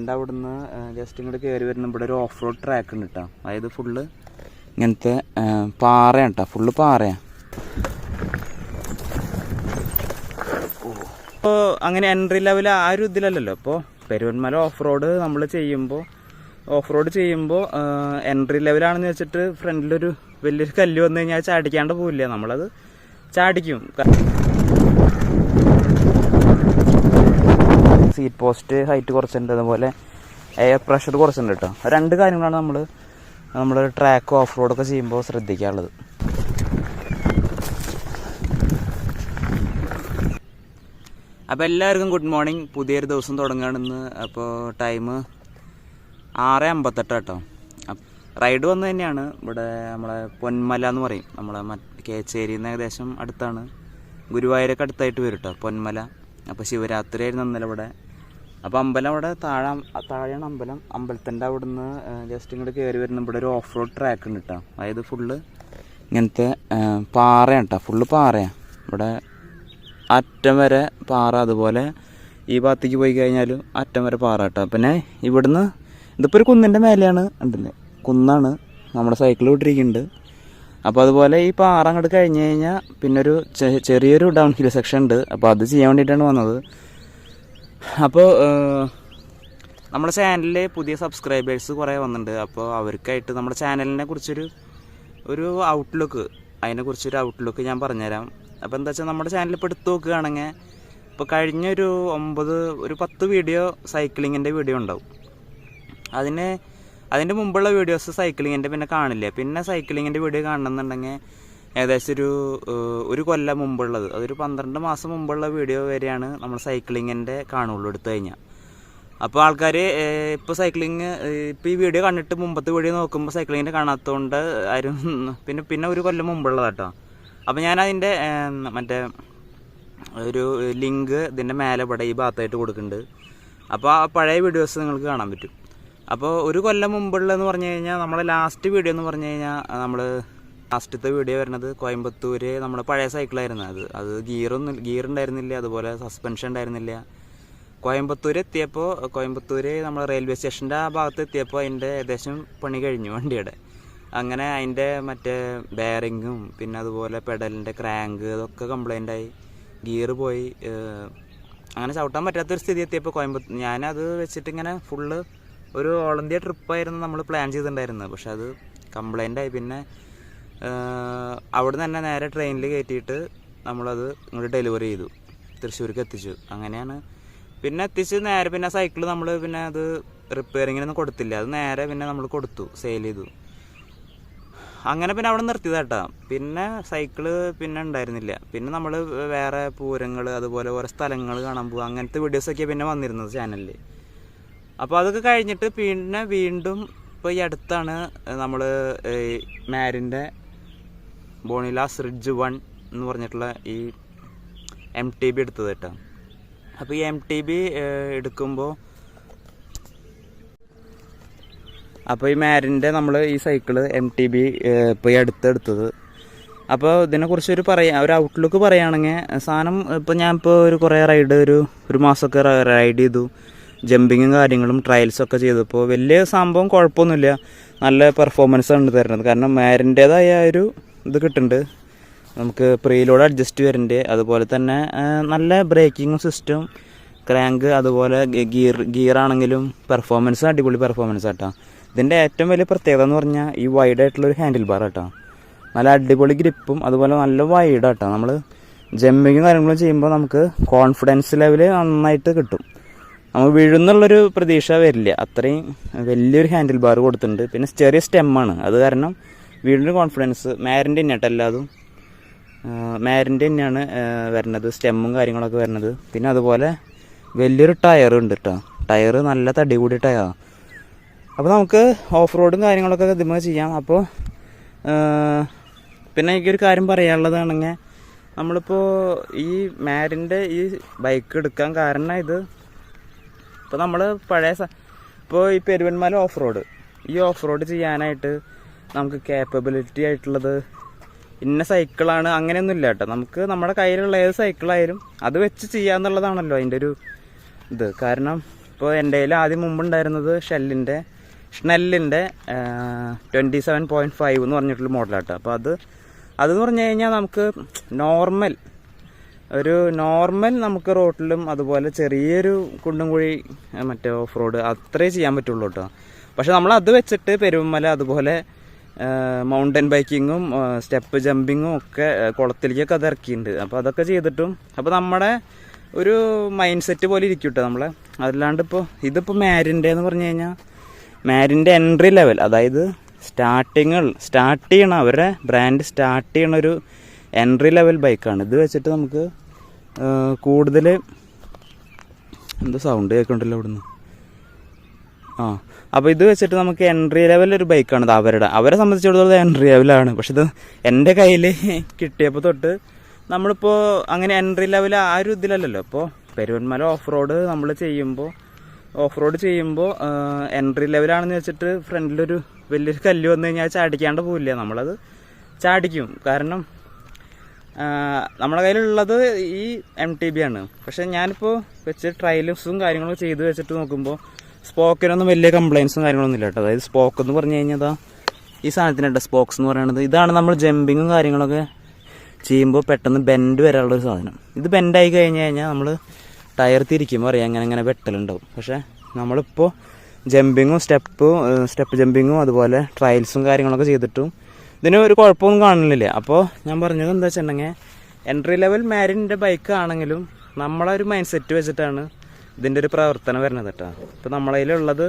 അമ്പലത്തിന്റെ അവിടുന്ന് ജസ്റ്റ് ഇങ്ങോട്ട് കയറി വരുന്ന ഇവിടെ ഒരു ഓഫ് റോഡ് ട്രാക്ക് ഉണ്ട് കേട്ടോ അതായത് ഫുള്ള് ഇങ്ങനത്തെ പാറയാണ് കേട്ടോ ഫുള്ള് പാറയാണ് ഇപ്പോൾ അങ്ങനെ എൻട്രി ലെവൽ ആ ഒരു ഇതിലല്ലല്ലോ. ഇപ്പോൾ പെരുവന്മല ഓഫ് റോഡ് നമ്മൾ ചെയ്യുമ്പോൾ ഓഫ് റോഡ് ചെയ്യുമ്പോൾ എൻട്രി ലെവലാണെന്ന് വെച്ചിട്ട് ഫ്രണ്ടിലൊരു വലിയൊരു കല്ല് വന്നു കഴിഞ്ഞാൽ ചാടിക്കാണ്ട് പോവില്ല. നമ്മളത് ചാടിക്കും. സീറ്റ് പോസ്റ്റ് ഹൈറ്റ് കുറച്ചുണ്ട് അതുപോലെ എയർ പ്രഷർ കുറച്ചുണ്ട് കേട്ടോ രണ്ട് കാര്യങ്ങളാണ് നമ്മൾ നമ്മൾ ട്രാക്ക് ഓഫ് റോഡൊക്കെ ചെയ്യുമ്പോൾ ശ്രദ്ധിക്കാനുള്ളത്. അപ്പോൾ എല്ലാവർക്കും ഗുഡ് മോർണിംഗ് പുതിയൊരു ദിവസം തുടങ്ങുകയാണെന്ന് അപ്പോൾ ടൈം ആറ് അമ്പത്തെട്ട് കേട്ടോ റൈഡ് വന്നു തന്നെയാണ്. ഇവിടെ നമ്മളെ പൊന്മല എന്ന് പറയും. നമ്മളെ മറ്റ് കേച്ചേരിയിൽ ഏകദേശം അടുത്താണ്. ഗുരുവായൂരൊക്കെ അടുത്തായിട്ട് വരും കേട്ടോ പൊന്മല. അപ്പോൾ ശിവരാത്രി ആയിരുന്നു ഇന്നലെ ഇവിടെ. അപ്പോൾ അമ്പലം അവിടെ താഴെ താഴെയാണ് അമ്പലം. അമ്പലത്തിന്റെ അവിടുന്ന് ജസ്റ്റ് ഇങ്ങോട്ട് കയറി വരുന്ന ഇവിടെ ഒരു ഓഫ് റോഡ് ട്രാക്ക് ഉണ്ട് കേട്ടോ അതായത് ഫുള്ള് ഇങ്ങനത്തെ പാറയാണ് കേട്ടോ ഫുള്ള് പാറയാണ് ഇവിടെ അറ്റം വരെ പാറ അതുപോലെ ഈ ഭാഗത്തേക്ക് പോയി കഴിഞ്ഞാലും അറ്റം വരെ പാറ കേട്ടോ പിന്നെ ഇവിടുന്ന് ഇതിപ്പോൾ ഒരു കുന്നിന്റെ മേലെയാണ് ഉണ്ടല്ലേ കുന്നാണ് നമ്മുടെ സൈക്കിൾ വിട്ടിരിക്കുന്നുണ്ട് അപ്പോൾ അതുപോലെ ഈ പാറ അങ്ങോട്ട് കഴിഞ്ഞ് കഴിഞ്ഞാൽ പിന്നെ ഒരു ചെറിയൊരു ഡൗൺ ഹിൽ സെക്ഷൻ ഉണ്ട്. അപ്പോൾ അത് ചെയ്യാൻ വേണ്ടിയിട്ടാണ് വന്നത്. അപ്പോൾ നമ്മുടെ ചാനലിൽ പുതിയ സബ്സ്ക്രൈബേഴ്സ് കുറേ വന്നിട്ടുണ്ട് അപ്പോൾ അവർക്കായിട്ട് നമ്മുടെ ചാനലിനെ കുറിച്ചൊരു ഒരു ഔട്ട്ലുക്ക് അതിനെക്കുറിച്ചൊരു ഔട്ട്ലുക്ക് ഞാൻ പറഞ്ഞുതരാം. അപ്പോൾ എന്താ വെച്ചാൽ നമ്മുടെ ചാനൽ ഇപ്പോൾ എടുത്ത് നോക്കുകയാണെങ്കിൽ ഇപ്പോൾ കഴിഞ്ഞൊരു ഒമ്പത് ഒരു പത്ത് വീഡിയോ സൈക്ലിങ്ങിന്റെ വീഡിയോ ഉണ്ടാവും. അതിന് അതിന്റെ മുമ്പുള്ള വീഡിയോസ് സൈക്ലിങ്ങിന്റെ പിന്നെ കാണില്ല. പിന്നെ സൈക്ലിങ്ങിന്റെ വീഡിയോ കാണണമെന്നുണ്ടെങ്കിൽ ഏകദേശം ഒരു ഒരു കൊല്ലം മുമ്പുള്ളത്. അതൊരു പന്ത്രണ്ട് മാസം മുമ്പുള്ള വീഡിയോ വരെയാണ് നമ്മൾ സൈക്ലിങ്ങിന്റെ കാണുള്ളൂ എടുത്തു കഴിഞ്ഞാൽ അപ്പോൾ ആൾക്കാർ ഇപ്പോൾ സൈക്ലിങ് ഇപ്പോൾ ഈ വീഡിയോ കണ്ടിട്ട് മുമ്പത്തെ വീഡിയോ നോക്കുമ്പോൾ സൈക്ലിങ്ങിന്റെ കാണാത്തതുകൊണ്ട് ആരും പിന്നെ പിന്നെ ഒരു കൊല്ലം മുമ്പുള്ളതാട്ടോ. അപ്പോൾ ഞാൻ അതിന്റെ മറ്റേ ഒരു ലിങ്ക് ഇതിന്റെ മേലെ ഇവിടെ ഈ ഭാഗത്തായിട്ട് കൊടുക്കുന്നുണ്ട് അപ്പോൾ ആ പഴയ വീഡിയോസ് നിങ്ങൾക്ക് കാണാൻ പറ്റും. അപ്പോൾ ഒരു കൊല്ലം മുമ്പുള്ളതെന്ന് പറഞ്ഞു കഴിഞ്ഞാൽ നമ്മളെ ലാസ്റ്റ് വീഡിയോ എന്ന് പറഞ്ഞു കഴിഞ്ഞാൽ നമ്മൾ ലാസ്റ്റത്തെ വീഡിയോ വരുന്നത് കോയമ്പത്തൂർ നമ്മുടെ പഴയ സൈക്കിളായിരുന്നു അത് അത് ഗിയറൊന്നും ഗിയർ ഉണ്ടായിരുന്നില്ല അതുപോലെ സസ്പെൻഷൻ ഉണ്ടായിരുന്നില്ല. കോയമ്പത്തൂർ എത്തിയപ്പോൾ കോയമ്പത്തൂർ നമ്മൾ റെയിൽവേ സ്റ്റേഷന്റെ ആ ഭാഗത്ത് എത്തിയപ്പോൾ അതിന്റെ ഏകദേശം പണി കഴിഞ്ഞു വണ്ടിയുടെ. അങ്ങനെ അതിന്റെ മറ്റേ ബെയറിങ്ങും പിന്നെ അതുപോലെ പെഡലിന്റെ ക്രാങ്ക് ഇതൊക്കെ കംപ്ലൈന്റ് ആയി. ഗിയർ പോയി അങ്ങനെ ചവിട്ടാൻ പറ്റാത്തൊരു സ്ഥിതി എത്തിയപ്പോൾ കോയമ്പത്തൂർ ഞാനത് വെച്ചിട്ട് ഇങ്ങനെ ഫുള്ള് ഒരു ഓൾ ഇന്ത്യ ട്രിപ്പായിരുന്നു നമ്മൾ പ്ലാൻ ചെയ്തിട്ടുണ്ടായിരുന്നത്. പക്ഷെ അത് കംപ്ലൈന്റ് ആയി. പിന്നെ അവിടെ നിന്ന് തന്നെ നേരെ ട്രെയിനിൽ കയറ്റിയിട്ട് നമ്മളത് ഇങ്ങോട്ട് ഡെലിവറി ചെയ്തു. തൃശ്ശൂർക്ക് എത്തിച്ചു. അങ്ങനെയാണ് പിന്നെ എത്തിച്ച് നേരെ പിന്നെ സൈക്കിൾ നമ്മൾ പിന്നെ അത് റിപ്പയറിങ്ങിനൊന്നും കൊടുത്തില്ല. അത് നേരെ പിന്നെ നമ്മൾ കൊടുത്തു സെയിൽ ചെയ്തു. അങ്ങനെ പിന്നെ അവിടെ നിർത്തിയതാട്ടാ. പിന്നെ സൈക്കിൾ പിന്നെ ഉണ്ടായിരുന്നില്ല. പിന്നെ നമ്മൾ വേറെ പൂരങ്ങൾ അതുപോലെ ഓരോ സ്ഥലങ്ങൾ കാണാൻ പോകുക അങ്ങനത്തെ വീഡിയോസൊക്കെ പിന്നെ വന്നിരുന്നത് ചാനലിൽ അപ്പോൾ അതൊക്കെ കഴിഞ്ഞിട്ട് പിന്നെ വീണ്ടും ഇപ്പോൾ ഈ അടുത്താണ് നമ്മൾ മാരിന്റെ ബോണിലാസ് റിഡ്ജ് വൺ എന്ന് പറഞ്ഞിട്ടുള്ള ഈ എം ടി ബി എടുത്തത് കേട്ടോ. അപ്പോൾ ഈ എം ടി ബി എടുക്കുമ്പോൾ അപ്പോൾ ഈ മാരിന്റെ നമ്മൾ ഈ സൈക്കിൾ എം ടി ബി ഇപ്പോൾ ഈ അടുത്തെടുത്തത് അപ്പോൾ ഇതിനെക്കുറിച്ച് ഒരു പറയാ ഒരു ഔട്ട്ലുക്ക് പറയുകയാണെങ്കിൽ സാധനം ഇപ്പോൾ ഞാൻ ഇപ്പോൾ ഒരു കുറേ റൈഡ് ഒരു ഒരു മാസമൊക്കെ റൈഡ് ചെയ്തു. ജമ്പിങ്ങും കാര്യങ്ങളും ട്രയൽസൊക്കെ ചെയ്തപ്പോൾ വലിയ സംഭവം കുഴപ്പമൊന്നുമില്ല. നല്ല പെർഫോമൻസ് ആണ് തരുന്നത്. കാരണം മാരിന്റേതായ ഒരു ഇത് കിട്ടുന്നുണ്ട്. നമുക്ക് പ്രീലോഡ് അഡ്ജസ്റ്റ് വരുന്നുണ്ട്. അതുപോലെ തന്നെ നല്ല ബ്രേക്കിംഗ് സിസ്റ്റം ക്രാങ്ക് അതുപോലെ ഗിയർ ആണെങ്കിലും പെർഫോമൻസ് അടിപൊളി പെർഫോമൻസ് ആട്ടോ ഇതിന്റെ ഏറ്റവും വലിയ പ്രത്യേകത എന്ന് പറഞ്ഞാൽ ഈ വൈഡ് ആയിട്ടുള്ള ഒരു ഹാൻഡിൽ ബാർ ആട്ടോ നല്ല അടിപൊളി ഗ്രിപ്പും അതുപോലെ നല്ല വൈഡ് ആട്ടോ നമ്മൾ ജമ്പിങ്ങും കാര്യങ്ങളും ചെയ്യുമ്പോൾ നമുക്ക് കോൺഫിഡൻസ് ലെവൽ നന്നായിട്ട് കിട്ടും. നമ്മൾ വീഴുന്നുള്ളൊരു പ്രതീക്ഷ വരില്ല. അത്രയും വലിയൊരു ഹാൻഡിൽ ബാർ കൊടുത്തിട്ടുണ്ട്. പിന്നെ ചെറിയ സ്റ്റെമ്മാണ് അത് കാരണം വീടിന്റെ കോൺഫിഡൻസ് മാരിന്റെ തന്നെയാട്ടോ എല്ലാതും. മാരിന്റെ തന്നെയാണ് വരുന്നത് സ്റ്റെമ്മും കാര്യങ്ങളൊക്കെ വരുന്നത് പിന്നെ അതുപോലെ വലിയൊരു ടയർ ഉണ്ട് കേട്ടോ ടയർ നല്ല തടി കൂടി ടയറാണ് അപ്പോൾ നമുക്ക് ഓഫ് റോഡും കാര്യങ്ങളൊക്കെ ഇതിമ ചെയ്യാം. അപ്പോൾ പിന്നെ എനിക്കൊരു കാര്യം പറയാനുള്ളതാണെങ്കിൽ നമ്മളിപ്പോൾ ഈ മാരിന്റെ ഈ ബൈക്ക് എടുക്കാൻ കാരണം ഇത്. ഇപ്പോൾ നമ്മൾ പഴയ ഇപ്പോൾ ഈ പെരുവന്മാല ഓഫ് റോഡ് ഈ ഓഫ് റോഡ് ചെയ്യാനായിട്ട് നമുക്ക് കേപ്പബിലിറ്റി ആയിട്ടുള്ളത്. ഇന്ന സൈക്കിളാണ് അങ്ങനെയൊന്നും ഇല്ല കേട്ടോ. നമുക്ക് നമ്മുടെ കയ്യിലുള്ള ഏത് സൈക്കിളായാലും അത് വെച്ച് ചെയ്യാന്നുള്ളതാണല്ലോ അതിന്റെ ഒരു ഇത്. കാരണം ഇപ്പോൾ എന്റെ കയ്യിൽ ആദ്യം മുമ്പുണ്ടായിരുന്നത് ഷെല്ലിന്റെ ഷ്നെല്ലിന്റെ ട്വന്റി സെവൻ പോയിന്റ് ഫൈവ് എന്ന് പറഞ്ഞിട്ടുള്ള മോഡലാട്ടോ അപ്പോൾ അത് അതെന്ന് പറഞ്ഞു കഴിഞ്ഞാൽ നമുക്ക് നോർമൽ ഒരു നോർമൽ നമുക്ക് റോട്ടിലും അതുപോലെ ചെറിയൊരു കുണ്ടും കുഴി മറ്റേ ഓഫ് റോഡ് അത്രേ ചെയ്യാൻ പറ്റുള്ളൂ കേട്ടോ. പക്ഷെ നമ്മൾ അത് വെച്ചിട്ട് പെരുമല അതുപോലെ മൗണ്ടൻ ബൈക്കിങ്ങും സ്റ്റെപ്പ് ജമ്പിങ്ങും ഒക്കെ കുളത്തിലേക്കൊക്കെ അത് ഇറക്കിയിട്ടുണ്ട്. അപ്പോൾ അതൊക്കെ ചെയ്തിട്ടും അപ്പോൾ നമ്മുടെ ഒരു മൈൻഡ് സെറ്റ് പോലെ ഇരിക്കും കേട്ടോ നമ്മളെ. അതല്ലാണ്ട് ഇപ്പോൾ ഇതിപ്പോൾ മാരിന്റെ എന്ന് പറഞ്ഞു കഴിഞ്ഞാൽ മാരിന്റെ എൻട്രി ലെവൽ അതായത് സ്റ്റാർട്ടിങ്ങൾ സ്റ്റാർട്ട് ചെയ്യണ അവരുടെ ബ്രാൻഡ് സ്റ്റാർട്ട് ചെയ്യണ ഒരു എൻട്രി ലെവൽ ബൈക്കാണ് ഇത് വെച്ചിട്ട് നമുക്ക് കൂടുതൽ എന്താ സൗണ്ട് കേൾക്കണ്ടല്ലോ അവിടുന്ന്? ആ. അപ്പോൾ ഇത് വെച്ചിട്ട് നമുക്ക് എൻട്രി ലെവൽ ഒരു ബൈക്കാണ് അവരുടെ. അവരെ സംബന്ധിച്ചിടത്തോളം എൻട്രി ലെവലാണ് പക്ഷെ ഇത് എന്റെ കയ്യിൽ കിട്ടിയപ്പോൾ തൊട്ട് നമ്മളിപ്പോൾ അങ്ങനെ എൻട്രി ലെവൽ ആ ഒരു ഇതിലല്ലല്ലോ. ഇപ്പോൾ പെരുവന്മല ഓഫ് റോഡ് നമ്മൾ ചെയ്യുമ്പോൾ ഓഫ് റോഡ് ചെയ്യുമ്പോൾ എൻട്രി ലെവലാണെന്ന് വെച്ചിട്ട് ഫ്രണ്ടിലൊരു വലിയൊരു കല്ല് വന്നു കഴിഞ്ഞാൽ ചാടിക്കാണ്ട് പോവില്ല. നമ്മളത് ചാടിക്കും. കാരണം നമ്മുടെ കയ്യിലുള്ളത് ഈ എം ടി ബി ആണ്. പക്ഷെ ഞാനിപ്പോൾ വെച്ച് ട്രയൽസും കാര്യങ്ങളും ചെയ്ത് വെച്ചിട്ട് നോക്കുമ്പോൾ സ്പോക്കിനൊന്നും വലിയ കംപ്ലയിൻസും കാര്യങ്ങളൊന്നും ഇല്ല കേട്ടോ. അതായത് സ്പോക്ക് എന്ന് പറഞ്ഞു കഴിഞ്ഞാൽ ഈ സാധനത്തിനുണ്ട് സ്പോക്സ് എന്ന് പറയുന്നത് ഇതാണ് നമ്മൾ ജമ്പിങ്ങും കാര്യങ്ങളൊക്കെ ചെയ്യുമ്പോൾ പെട്ടെന്ന് ബെൻഡ് വരാനുള്ള ഒരു സാധനം. ഇത് ബെൻഡായി കഴിഞ്ഞ് കഴിഞ്ഞാൽ നമ്മൾ ടയർ തിരിക്കുമ്പോൾ അറിയാം അങ്ങനെ അങ്ങനെ വെട്ടലുണ്ടാവും. പക്ഷേ നമ്മളിപ്പോൾ ജമ്പിങ്ങും സ്റ്റെപ്പും സ്റ്റെപ്പ് ജമ്പിങ്ങും അതുപോലെ ട്രയൽസും കാര്യങ്ങളൊക്കെ ചെയ്തിട്ടും ഇതിന് ഒരു കുഴപ്പമൊന്നും കാണുന്നില്ല. അപ്പോൾ ഞാൻ പറഞ്ഞത് എന്താ വെച്ചിട്ടുണ്ടെങ്കിൽ എൻട്രി ലെവൽ മാരിന്റെ ബൈക്ക് ആണെങ്കിലും ഒരു മൈൻഡ് സെറ്റ് വെച്ചിട്ടാണ് ഇതിന്റെ ഒരു പ്രവർത്തനം വരുന്നത് കേട്ടോ. ഇപ്പോൾ നമ്മളതിലുള്ളത്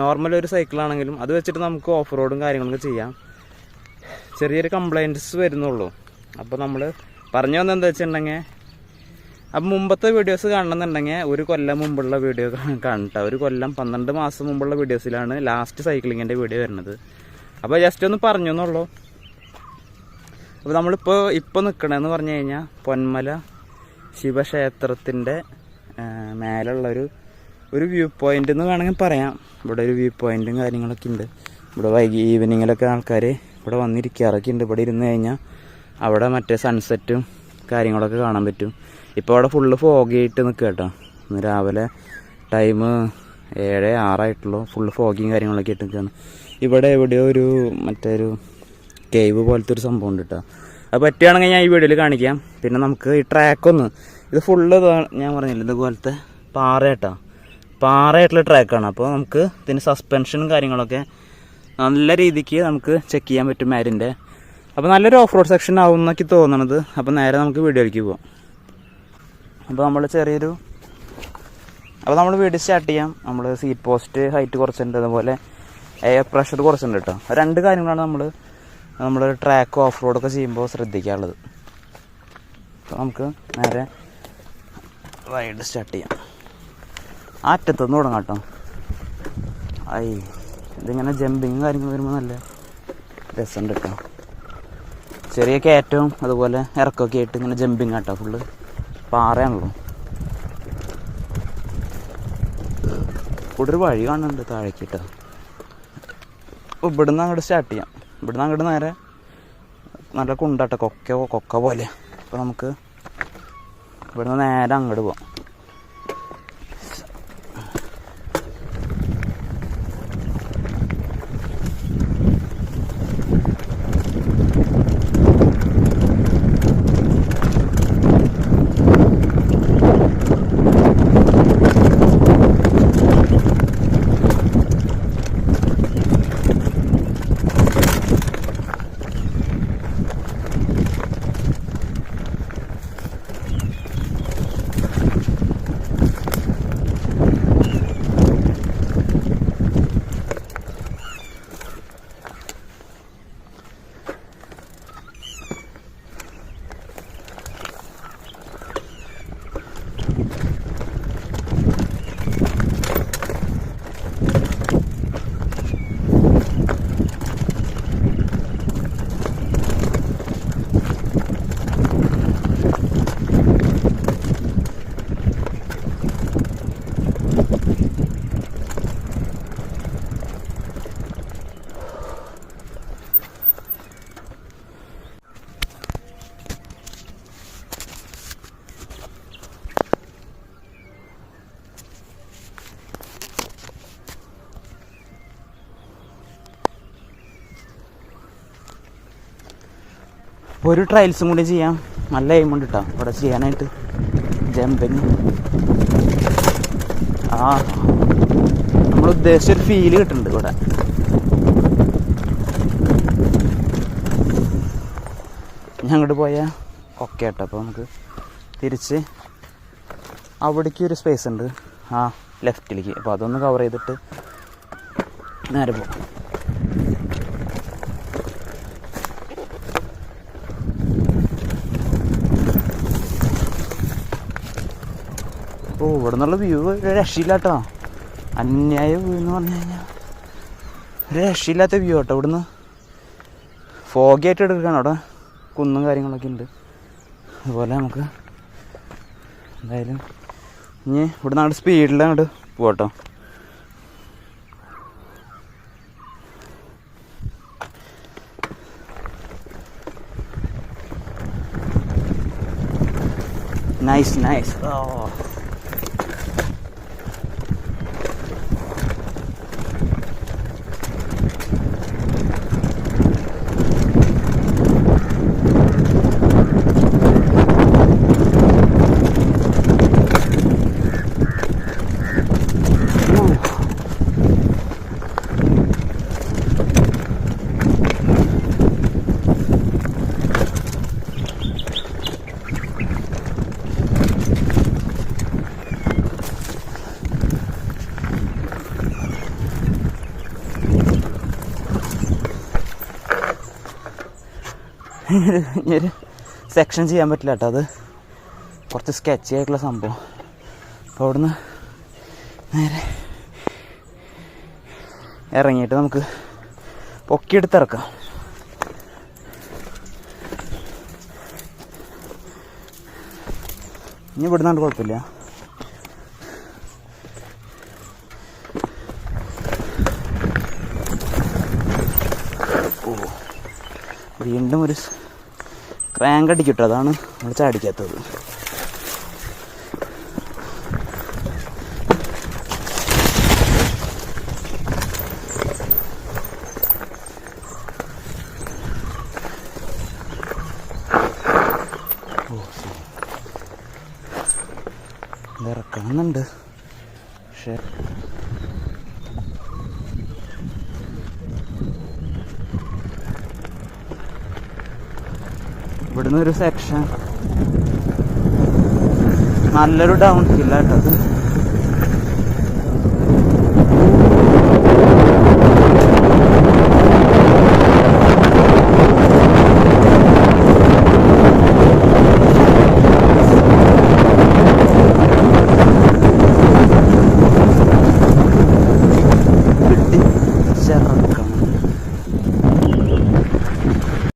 നോർമൽ ഒരു സൈക്കിളാണെങ്കിലും അത് വെച്ചിട്ട് നമുക്ക് ഓഫ് റോഡും കാര്യങ്ങളൊക്കെ ചെയ്യാം. ചെറിയൊരു കംപ്ലൈന്റ്സ് വരുന്നുള്ളൂ. അപ്പോൾ നമ്മൾ പറഞ്ഞു വന്നത് എന്താ വെച്ചിട്ടുണ്ടെങ്കിൽ അപ്പം മുമ്പത്തെ വീഡിയോസ് കാണണമെന്നുണ്ടെങ്കിൽ ഒരു കൊല്ലം മുമ്പുള്ള വീഡിയോ കാണട്ടെ ഒരു കൊല്ലം പന്ത്രണ്ട് മാസം മുമ്പുള്ള വീഡിയോസിലാണ് ലാസ്റ്റ് സൈക്ലിങ്ങിന്റെ വീഡിയോ വരുന്നത്. അപ്പോൾ ജസ്റ്റ് ഒന്ന് പറഞ്ഞു എന്നുള്ളൂ. അപ്പോൾ നമ്മളിപ്പോൾ ഇപ്പോൾ നിൽക്കണമെന്ന് പറഞ്ഞു കഴിഞ്ഞാൽ പൊന്മല ശിവക്ഷേത്രത്തിന്റെ മേലുള്ളൊരു ഒരു വ്യൂ പോയിന്റ് എന്ന് വേണമെങ്കിൽ പറയാം. ഇവിടെ ഒരു വ്യൂ പോയിന്റും കാര്യങ്ങളൊക്കെ ഉണ്ട്. ഇവിടെ വൈകി ഈവനിങ്ങിലൊക്കെ ആൾക്കാർ ഇവിടെ വന്നിരിക്കാറൊക്കെ ഉണ്ട്. ഇവിടെ ഇരുന്ന് കഴിഞ്ഞാൽ അവിടെ മറ്റേ സൺസെറ്റും കാര്യങ്ങളൊക്കെ കാണാൻ പറ്റും. ഇപ്പോൾ അവിടെ ഫുള്ള് ഫോഗിയായിട്ട് നിൽക്കുക കേട്ടോ ഇന്ന് രാവിലെ ടൈം ഏഴ് ആറായിട്ടുള്ളൂ. ഫുള്ള് ഫോഗിയും കാര്യങ്ങളൊക്കെ ഇട്ട് നിൽക്കുകയാണ് ഇവിടെ എവിടെയോ ഒരു മറ്റേ ഒരു കേവ് പോലത്തെ ഒരു സംഭവം ഉണ്ട് കേട്ടോ അത് പറ്റുകയാണെങ്കിൽ ഞാൻ ഈ വീഡിയോയിൽ കാണിക്കാം. പിന്നെ നമുക്ക് ഈ ട്രാക്കൊന്ന് ഇത് ഫുള്ള് ഞാൻ പറഞ്ഞില്ല ഇതുപോലത്തെ പാറ കേട്ടോ പാറയായിട്ടുള്ള ട്രാക്കാണ് അപ്പോൾ നമുക്ക് ഇതിന് സസ്പെൻഷനും കാര്യങ്ങളൊക്കെ നല്ല രീതിക്ക് നമുക്ക് ചെക്ക് ചെയ്യാൻ പറ്റും മാരിന്റെ. അപ്പോൾ നല്ലൊരു ഓഫ് റോഡ് സെക്ഷൻ ആവും എന്നൊക്കെ തോന്നണത്. അപ്പോൾ നേരെ നമുക്ക് വീഡിയോയിലേക്ക് പോവാം. അപ്പോൾ നമ്മൾ ചെറിയൊരു അപ്പോൾ നമ്മൾ വീഡിയോ സ്റ്റാർട്ട് ചെയ്യാം. നമ്മൾ സീറ്റ് പോസ്റ്റ് ഹൈറ്റ് കുറച്ചുണ്ട് അതുപോലെ എയർ പ്രഷർ കുറച്ചുണ്ട് കേട്ടോ രണ്ട് കാര്യങ്ങളാണ് നമ്മൾ നമ്മൾ ട്രാക്ക് ഓഫ് റോഡൊക്കെ ചെയ്യുമ്പോൾ ശ്രദ്ധിക്കാനുള്ളത്. അപ്പോൾ നമുക്ക് നേരെ റൈഡ് സ്റ്റാർട്ട് ചെയ്യാം. ആ അറ്റത്തുനിന്ന് തുടങ്ങാം കേട്ടോ. ഐ ഇതിങ്ങനെ ജമ്പിങ് കാര്യങ്ങൾ വരുമ്പോൾ നല്ല രസമുണ്ട് കേട്ടോ. ചെറിയ കയറ്റവും അതുപോലെ ഇറക്കമൊക്കെ ആയിട്ട് ഇങ്ങനെ ജമ്പിങ് കേട്ടോ ഫുള്ള് പാറയാണല്ലോ. ഇവിടെ ഒരു വഴി കാണുന്നുണ്ട് താഴേക്ക് കേട്ടോ. അപ്പോൾ ഇവിടുന്ന് അങ്ങോട്ട് സ്റ്റാർട്ട് ചെയ്യാം. ഇവിടുന്ന് അങ്ങോട്ട് നേരെ നല്ല കുണ്ടാട്ടോ കൊക്ക കൊക്ക പോലെ. അപ്പോൾ നമുക്ക് ഇവിടുന്ന് നേരെ അങ്ങോട്ട് പോവാം. ഒരു ട്രയൽസും കൂടി ചെയ്യാം. നല്ല എയിം ഉണ്ട് കേട്ടോ ഇവിടെ ചെയ്യാനായിട്ട്. ജമ്പിങ് ആ. നമ്മൾ ഉദ്ദേശിച്ച ഒരു ഫീൽ കിട്ടുന്നുണ്ട് ഇവിടെ. അങ്ങോട്ട് പോയാൽ ഓക്കെ കേട്ടോ അപ്പോൾ നമുക്ക് തിരിച്ച് അവിടേക്ക് ഒരു സ്പേസ് ഉണ്ട്. ആ ലെഫ്റ്റിലേക്ക് അപ്പോൾ അതൊന്ന് കവർ ചെയ്തിട്ട് നേരെ പോകും. ഓ ഇവിടെ നിന്നുള്ള വ്യൂ രക്ഷയില്ല കേട്ടോ അന്യായ വ്യൂ എന്ന് പറഞ്ഞു കഴിഞ്ഞാൽ രക്ഷയില്ലാത്ത വ്യൂ കേട്ടോ ഇവിടുന്ന്. ഫോഗി ആയിട്ട് എടുക്കുകയാണ് അവിടെ. കുന്നും കാര്യങ്ങളൊക്കെ ഉണ്ട്. അതുപോലെ നമുക്ക് എന്തായാലും ഇനി ഇവിടുന്ന് അങ്ങോട്ട് സ്പീഡിൽ അങ്ങോട്ട് പോട്ടോ. നൈസ് നൈസ് ഓ ഒരു സെക്ഷൻ ചെയ്യാൻ പറ്റില്ല കേട്ടോ അത്. കുറച്ച് സ്കെച്ച് ആയിട്ടുള്ള സംഭവം. അപ്പോൾ അവിടുന്ന് നേരെ ഇറങ്ങിയിട്ട് നമുക്ക് പൊക്കിയെടുത്തിറക്കാം ഇനി ഇവിടുന്നാണ്ട് കുഴപ്പമില്ല വീണ്ടും ഒരു ക്രാങ്ക് അടിക്കട്ടോ അതാണ് നമ്മൾ ചാടിക്കാത്തത്. ഇറക്കണമെന്നുണ്ട്. പക്ഷേ ഇവിടുന്ന് ഒരു സെക്ഷൻ നല്ലൊരു ഡൗൺ ഹില്ലാട്ടത്